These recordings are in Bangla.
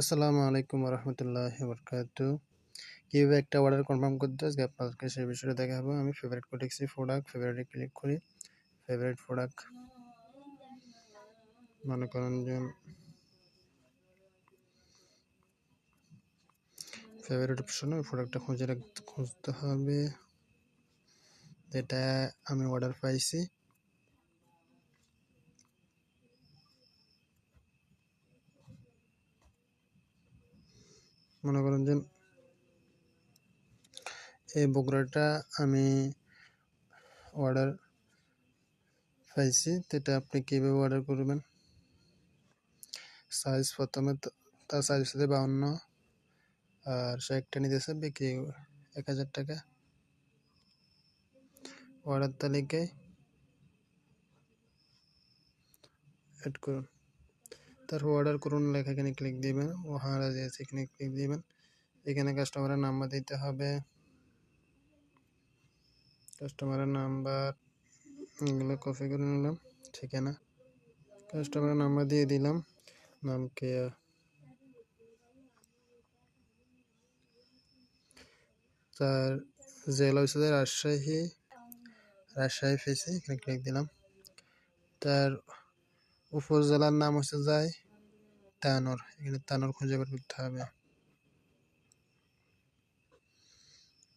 আসসালামু আলাইকুম রহমতুল্লাহ বরকাত কীভাবে একটা অর্ডার কনফার্ম করতে আজকে আপনাদেরকে সেই বিষয়টা দেখাবো। আমি ফেভারিট কোটেক্সি প্রোডাক্ট ফেভারিটে ক্লিক করি। ফেভারিট প্রোডাক্ট মনে করেন যে ফেভারিট অপশনে প্রোডাক্টটা খুঁজে রাখতে খুঁজতে হবে। যেটা আমি অর্ডার পাইছি। মনে করেন যে এই বগুড়াটা আমি অর্ডার পাইছি এটা আপনি কীভাবে অর্ডার করবেন? সাইজ প্রথমে তার সাইজ হচ্ছে বাউন্ন, আর সে একটা নিতেছে বিক্রি এক হাজার টাকা। অর্ডার তালিকায় অ্যাড করুন। তারপর অর্ডার করুন, লেখা এখানে ক্লিক দিবেন, ওহারা যে এখানে ক্লিক দিবেন। এখানে কাস্টমারের নাম্বার দিতে হবে। কাস্টমারের নাম্বার এগুলো কপি করে নিলাম, ঠিকানা। কাস্টমারের নাম্বার দিয়ে দিলাম, নাম কেয়া তার জেলা হচ্ছে রাজশাহী রাজশাহী ফেসে এখানে ক্লিক দিলাম। তার উপজেলার নাম হচ্ছে যায় তানোর। এখানে তানোর খুঁজে বের করতে হবে।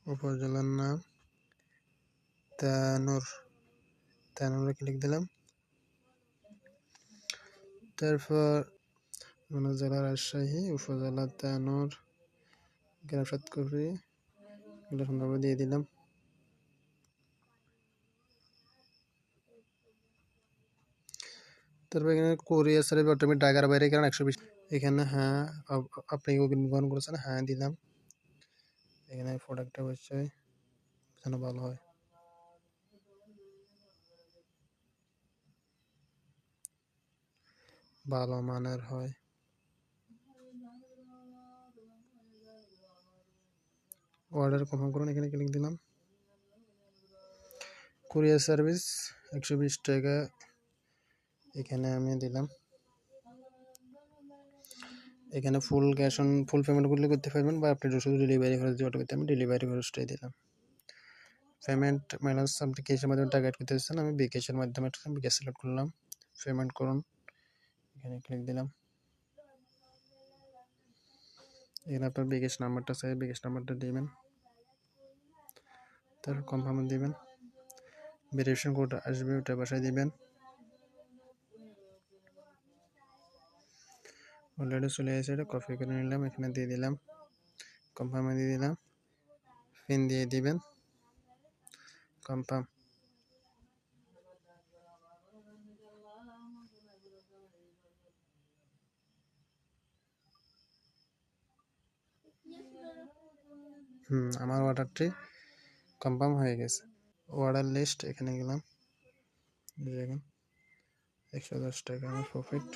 উপজেলার নাম তানোর। তানোরে ক্লিক দিলাম। তারপর জেলা রাজশাহী, উপজেলা তানোর। গ্রাফাত করে সুন্দরভাবে দিয়ে দিলাম। তারপর এখানে কোরিয়ার সার্ভিস অটোমেটিক টাকার বাইরে কারণ একশো বিশ এখানে হ্যাঁ আপনি গ্রহণ করেছেন হ্যাঁ দিলাম। এখানে প্রোডাক্টটা অবশ্যই যেন ভালো হয়। ভালো মানের হয়। অর্ডার কনফার্ম করুন, এখানে ক্লিক দিলাম। কুরিয়ার সার্ভিস একশো বিশ টাকা এখানে আমি দিলাম। এখানে full cash on full payment করলে করতে পারবেন বা আপনি শুধু ডেলিভারি খরচ দিয়ে অটো করতে আমি ডেলিভারি খরচটাই দিলাম। পেমেন্ট মাইনাস আপনি ক্যাশের মাধ্যমে টাকা অ্যাড করতে চাচ্ছেন, আমি বিকাশের মাধ্যমে বিকাশ সিলেক্ট করলাম। পেমেন্ট করুন। এখানে ক্লিক দিলাম। এখানে আপনার বিকাশ নাম্বারটা চাই বিকাশ নাম্বারটা দিবেন। তারপর কনফার্ম দিবেন। ভেরিফিকেশন কোড আসবে, ওটা বাসায় দিবেন। অলরেডি চলে এসেছে এটা কপি করে নিলাম এখানে দিয়ে দিলাম কনফার্মে দিয়ে দিলাম পিন দিয়ে দিবেন কনফার্ম হুম আমার অর্ডারটি কনফার্ম হয়ে গেছে অর্ডার লিস্ট এখানে গেলাম দেখুন একশো দশ টাকা আমার প্রফিট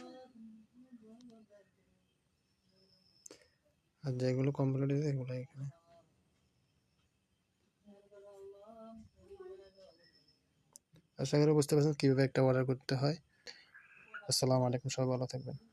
আর যেগুলো কমপ্লিট হয়েছে এগুলো এখানে। আশা করি বুঝতে পারছেন কীভাবে একটা অর্ডার করতে হয়। আসসালামু আলাইকুম, সবাই ভালো থাকবেন।